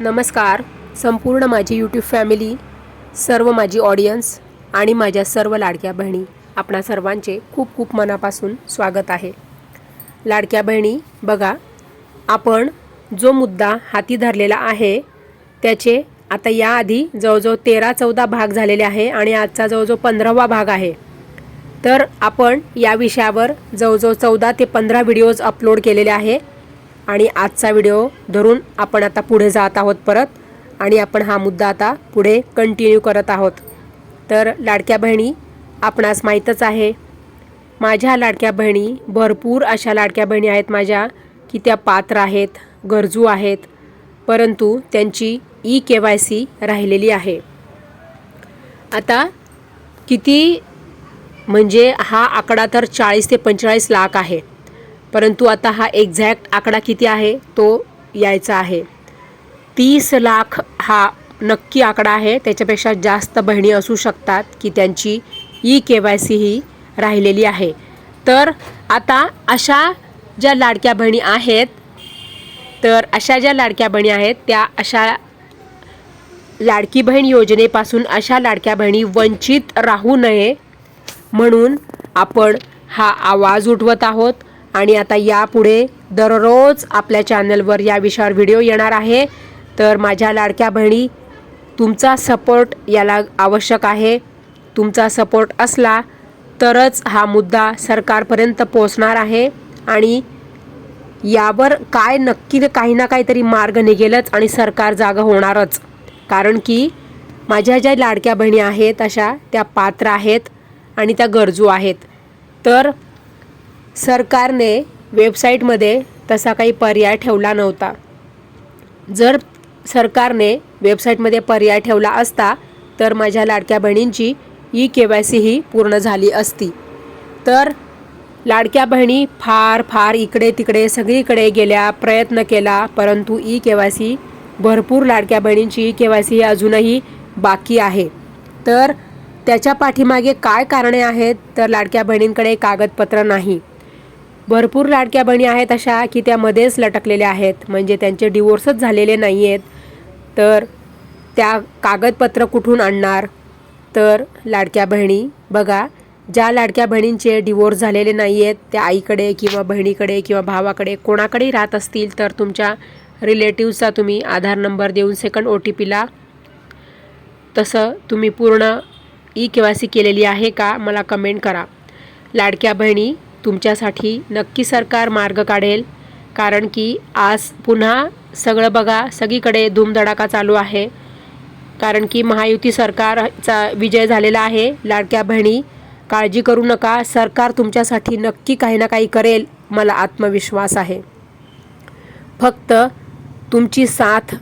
नमस्कार. संपूर्ण माझी यूट्यूब फॅमिली सर्व माझी ऑडियन्स आणि माझ्या सर्व लाडक्या बहिणी आपणा सर्वांचे खूप खूप मनापासून स्वागत आहे. लाडक्या बहिणी बघा आपण जो मुद्दा हाती धरलेला आहे त्याचे आता याआधी जवळजवळ तेरा चौदा भाग झालेले आहे आणि आजचा जवळजवळ पंधरावा भाग आहे. तर आपण या विषयावर जवळजवळ चौदा ते पंधरा व्हिडिओज अपलोड केलेले आहे. आणि आजचा व्हिडिओ धरून आपण आता पुढे जात आहोत परत आणि आपण हा मुद्दा आता पुढे कंटिन्यू करत आहोत. तर लाडक्या बहिणी आपणास माहीतच आहे माझ्या लाडक्या बहिणी भरपूर अशा लाडक्या बहिणी आहेत माझ्या की त्या पात्र आहेत गरजू आहेत परंतु त्यांची ई के वाय सी राहिलेली आहे. आता किती म्हणजे हा आकडा तर चाळीस ते पंचेचाळीस लाख आहे. परंतु आता हा एक्झॅक्ट आकडा किती आहे? तो यायचा आहे. तीस लाख हा नक्की आकडा आहे. त्याच्यापेक्षा जास्त बहिणी असू शकतात की त्यांची ई के वाय सी ही राहिलेली आहे. तर आता अशा ज्या लाडक्या बहिणी आहेत तर अशा ज्या लाडक्या बहिणी आहेत त्या अशा लाडकी बहीण योजनेपासून अशा लाडक्या बहिणी वंचित राहू नये म्हणून आपण हा आवाज उठवत आहोत. आणि आता यापुढे दररोज आपल्या चॅनलवर या विषयावर व्हिडिओ येणार आहे. तर माझ्या लाडक्या बहिणी तुमचा सपोर्ट याला आवश्यक आहे. तुमचा सपोर्ट असला तरच हा मुद्दा सरकारपर्यंत पोचणार आहे आणि यावर काय नक्की काही ना काहीतरी मार्ग निघेलच आणि सरकार जागं होणारच. कारण की माझ्या ज्या लाडक्या बहिणी आहेत अशा त्या पात्र आहेत आणि त्या गरजू आहेत. तर सरकारने वेबसाईटमध्ये तसा काही पर्याय ठेवला नव्हता. जर सरकारने वेबसाईटमध्ये पर्याय ठेवला असता तर माझ्या लाडक्या बहिणींची ई के वाय सी ही पूर्ण झाली असती. तर लाडक्या बहिणी फार फार इकडे तिकडे सगळीकडे गेल्या प्रयत्न केला परंतु ई के वाय सी भरपूर लाडक्या बहिणींची ई के वाय सी अजूनही बाकी आहे. तर त्याच्या पाठीमागे काय कारणे आहेत तर लाडक्या बहिणींकडे कागदपत्र नाही. भरपूर लाडक्या बहिणी आहेत अशा की त्या मध्येच लटकलेल्या आहेत. म्हणजे त्यांचे डिवोर्सच झालेले नाही आहेत तर त्या कागदपत्र कुठून आणणार? तर लाडक्या बहिणी बघा ज्या लाडक्या बहिणींचे डिवोर्स झालेले नाही आहेत त्या आईकडे किंवा बहिणीकडे किंवा भावाकडे कोणाकडेही राहत असतील तर तुमच्या रिलेटिव्हचा तुम्ही आधार नंबर देऊन सेकंड ओ टी पीला तसं तुम्ही पूर्ण ई के वाय सी केलेली आहे का मला कमेंट करा. लाडक्या बहिणी तुमच्यासाठी नक्की सरकार मार्ग काढेल. कारण की आज पुन्हा सगळं बघा सगळीकडे धूमधडाका चालू आहे. कारण की महायुती सरकारचा विजय झालेला आहे लाडक्या बहिणी. काळजी करू नका सरकार तुमच्यासाठी नक्की काही ना काही करेल मला आत्मविश्वास आहे. फक्त तुमची साथ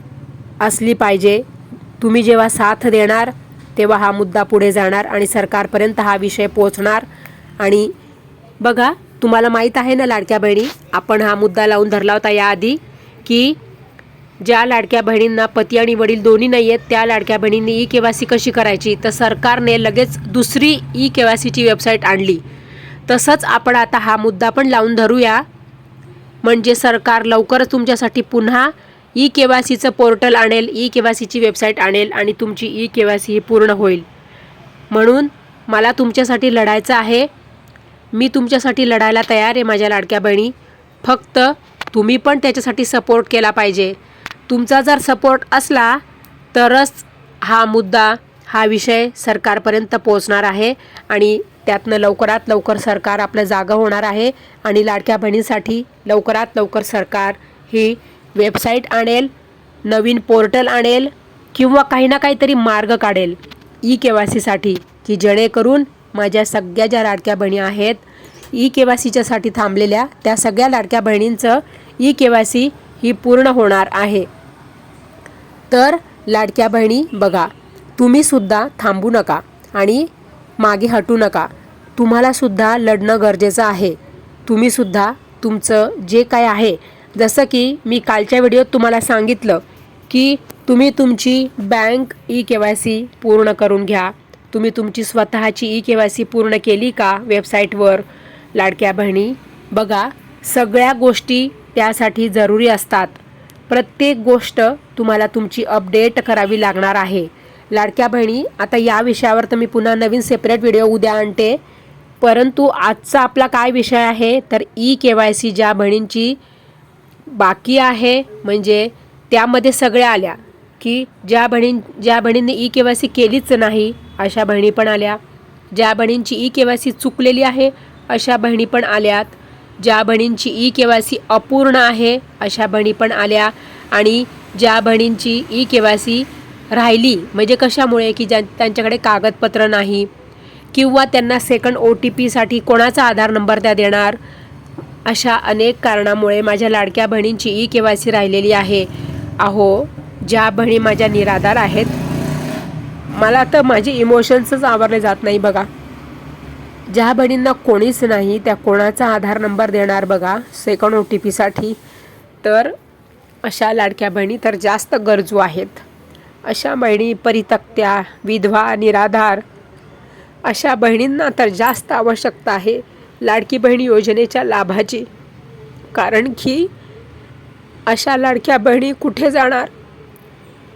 असली पाहिजे. तुम्ही जेव्हा साथ देणार तेव्हा हा मुद्दा पुढे जाणार आणि सरकारपर्यंत हा विषय पोचणार आणि बघा तुम्हाला माहीत आहे ना लाडक्या बहिणी आपण हा मुद्दा लावून धरला होता याआधी की ज्या लाडक्या बहिणींना पती आणि वडील दोन्ही नाही आहेत त्या लाडक्या बहिणींनी ई के वाय सी कशी करायची? तर सरकारने लगेच दुसरी ई के वाय सीची वेबसाईट आणली. तसंच आपण आता हा मुद्दा पण लावून धरूया. म्हणजे सरकार लवकरच तुमच्यासाठी पुन्हा ई के वाय सीचं पोर्टल आणेल ई के वाय सीची वेबसाईट आणेल आणि तुमची ई के वाय सी ही पूर्ण होईल. म्हणून मला तुमच्यासाठी लढायचं आहे. मी तुमच्यासाठी लढायला तयार आहे माझ्या लाडक्या बहिणी. फक्त तुम्ही पण त्याच्यासाठी सपोर्ट केला पाहिजे. तुमचा जर सपोर्ट असला तरच हा मुद्दा हा विषय सरकारपर्यंत पोचणार आहे आणि त्यातनं लवकरात लवकर सरकार आपलं जागं होणार आहे आणि लाडक्या बहिणींसाठी लवकरात लवकर सरकार ही वेबसाईट आणेल नवीन पोर्टल आणेल किंवा काही ना काहीतरी मार्ग काढेल. ई के वाय सीसाठी की जेणेकरून माझ्या सगळ्या ज्या लाडक्या बहिणी आहेत ई के वाय सीच्यासाठी थांबलेल्या त्या सगळ्या लाडक्या बहिणींचं ई के वाय सी ही पूर्ण होणार आहे. तर लाडक्या बहिणी बघा तुम्हीसुद्धा थांबू नका आणि मागे हटू नका. तुम्हालासुद्धा लढणं गरजेचं आहे. तुम्हीसुद्धा तुमचं जे काय आहे जसं की मी कालच्या व्हिडिओत तुम्हाला सांगितलं की तुम्ही तुमची bank E K Y C पूर्ण करून घ्या. तुम्ही तुमची स्वतःची ई के वाय सी पूर्ण केली का वेबसाईटवर? लाडक्या बहिणी बघा सगळ्या गोष्टी त्यासाठी जरुरी असतात. प्रत्येक गोष्ट तुम्हाला तुमची अपडेट करावी लागणार आहे. लाडक्या बहिणी आता या विषयावर तर मी पुन्हा नवीन सेपरेट व्हिडिओ उद्या आणते. परंतु आजचा आपला काय विषय आहे? तर ई के वाय सी ज्या बहिणींची बाकी आहे म्हणजे त्यामध्ये सगळ्या आल्या की ज्या बहिणी ज्या बहिणींनी ई के वाय सी केलीच नाही अशा बहिणी पण आल्या. ज्या बहिणींची ई के वाय सी चुकलेली आहे अशा बहिणी पण आल्यात. ज्या बहिणींची ई के वाय सी अपूर्ण आहे अशा बहिणी पण आल्या. आणि ज्या बहिणींची ई के वाय सी राहिली म्हणजे कशामुळे? की ज्या त्यांच्याकडे कागदपत्र नाही. किंवा त्यांना सेकंड ओ टी पीसाठी कोणाचा आधार नंबर त्या देणार? अशा अनेक कारणामुळे माझ्या लाडक्या बहिणींची ई के वाय सी राहिलेली आहे. अहो ज्या बहिणी माझ्या निराधार आहेत मला तर माझे इमोशन्सच आवरले जात नाही बघा. ज्या बहिणींना कोणीच नाही त्या कोणाचा आधार नंबर देणार बघा सेकंड ओ टी पीसाठी तर अशा लाडक्या बहिणी तर जास्त गरजू आहेत. अशा बहिणी परितक्त्या विधवा निराधार अशा बहिणींना तर जास्त आवश्यकता आहे लाडकी बहीण योजनेच्या लाभाची. कारण की अशा लाडक्या बहिणी कुठे जाणार?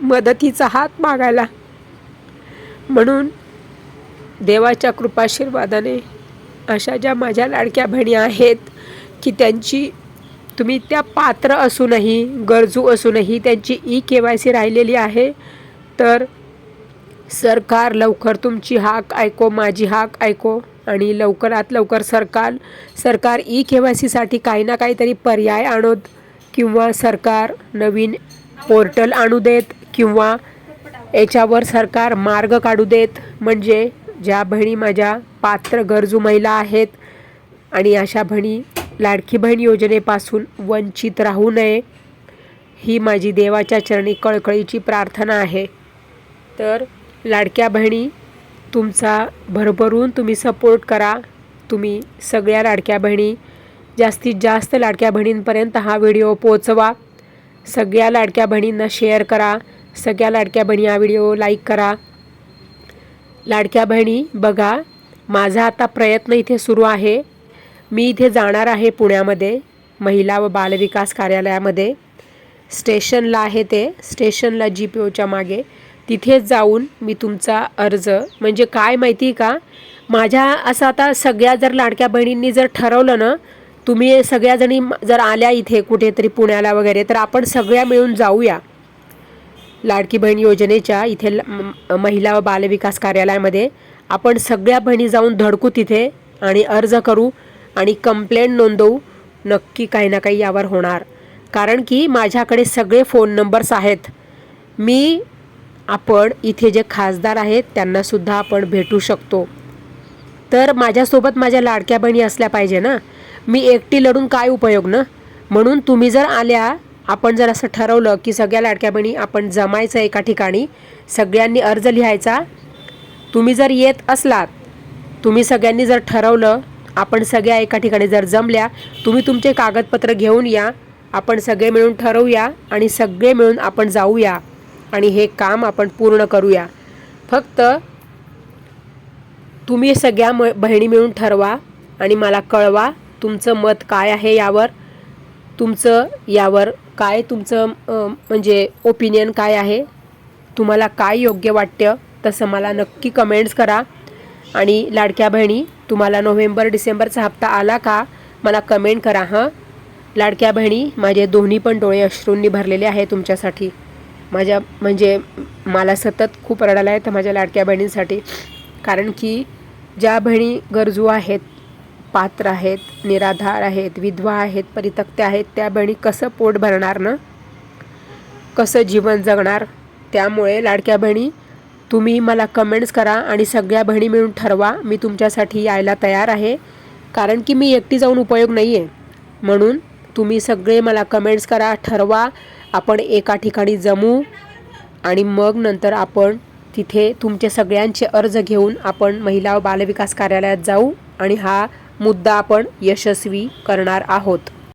मदतीचा हात मागायला. म्हणून देवाच्या कृपाशीर्वादाने अशा ज्या माझ्या लाडक्या बहिणी आहेत की त्यांची तुम्ही त्या पात्र असूनही गरजू असूनही त्यांची ई के वाय सी राहिलेली आहे तर सरकार लवकर तुमची हाक ऐको माझी हाक ऐको आणि लवकरात लवकर सरकार सरकार ई के वाय सीसाठी काही ना काहीतरी पर्याय आणोत किंवा सरकार नवीन पोर्टल आणू देत किंवा याच्यावर सरकार मार्ग काढू देत म्हणजे ज्या बहिणी माझ्या पात्र गरजू महिला आहेत आणि अशा बहिणी लाडकी बहीण योजनेपासून वंचित राहू नये ही माझी देवाच्या चरणी कळकळीची प्रार्थना आहे. तर लाडक्या बहिणी तुमचा भरभरून तुम्ही सपोर्ट करा. तुम्ही सगळ्या लाडक्या बहिणी जास्तीत जास्त लाडक्या बहिणींपर्यंत हा व्हिडिओ पोचवा सगळ्या लाडक्या बहिणींना शेअर करा. सगळ्या लाडक्या बहिणी हा व्हिडिओ लाईक करा. लाडक्या बहिणी बघा माझा आता प्रयत्न इथे सुरू आहे. मी इथे जाणार आहे पुण्यामध्ये महिला व बालविकास कार्यालयामध्ये. स्टेशनला आहे ते. स्टेशनला जी पी ओच्या मागे. तिथेच जाऊन मी तुमचा अर्ज म्हणजे काय माहिती का? माझ्या असं आता सगळ्या जर लाडक्या बहिणींनी जर ठरवलं ना तुम्ही सगळ्याजणी जर आल्या इथे कुठेतरी पुण्याला वगैरे तर आपण सगळ्या मिळून जाऊया. लाडकी बहीण योजनेच्या इथे महिला व बालविकास कार्यालयामध्ये आपण सगळ्या बहिणी जाऊन धडकू तिथे आणि अर्ज करू आणि कंप्लेंट नोंदवू. नक्की काही ना काही यावर होणार. कारण की माझ्याकडे सगळे फोन नंबर्स आहेत. मी आपण इथे जे खासदार आहेत त्यांनासुद्धा आपण भेटू शकतो. तर माझ्यासोबत माझ्या लाडक्या बहिणी असल्या पाहिजे ना. मी एकटी लढून काय उपयोग ना? म्हणून तुम्ही जर आल्या आपण जर असं ठरवलं की सगळ्या लाडक्या बहिणी आपण जमायचं एका ठिकाणी सगळ्यांनी अर्ज लिहायचा तुम्ही जर येत असलात तुम्ही सगळ्यांनी जर ठरवलं आपण सगळ्या एका ठिकाणी जर जमल्या तुम्ही तुमचे कागदपत्र घेऊन या आपण सगळे मिळून ठरवूया आणि सगळे मिळून आपण जाऊया आणि हे काम आपण पूर्ण करूया. फक्त तुम्ही सगळ्या म बहिणी मिळून ठरवा आणि मला कळवा तुमचं मत काय आहे यावर? तुमचं यावर काय तुमचं म्हणजे ओपिनियन काय आहे? तुम्हाला काय योग्य वाटतं? तसं मला नक्की कमेंट्स करा. आणि लाडक्या बहिणी तुम्हाला नोव्हेंबर डिसेंबरचा हप्ता आला का? मला कमेंट करा हां. लाडक्या बहिणी माझे दोन्ही पण डोळे अश्रूंनी भरलेले आहे तुमच्यासाठी. माझ्या म्हणजे मला सतत खूप रडायला तर माझ्या लाडक्या बहिणींसाठी. कारण की ज्या बहिणी गरजू आहेत पात्र आहेत निराधार आहेत विधवा आहेत परितक्त्या आहेत त्या बहिणी कसं पोट भरणार ना? कसं जीवन जगणार? त्यामुळे लाडक्या बहिणी तुम्ही मला कमेंट्स करा आणि सगळ्या बहिणी मिळून ठरवा. मी तुमच्यासाठी यायला तयार आहे. कारण की मी एकटी जाऊन उपयोग नाही आहे म्हणून तुम्ही सगळे मला कमेंट्स करा ठरवा. आपण एका ठिकाणी जमू आणि मग नंतर आपण तिथे तुमचे सगळ्यांचे अर्ज घेऊन आपण महिला व बालविकास कार्यालयात जाऊ आणि हा मुद्दा आपण यशस्वी करणार आहोत.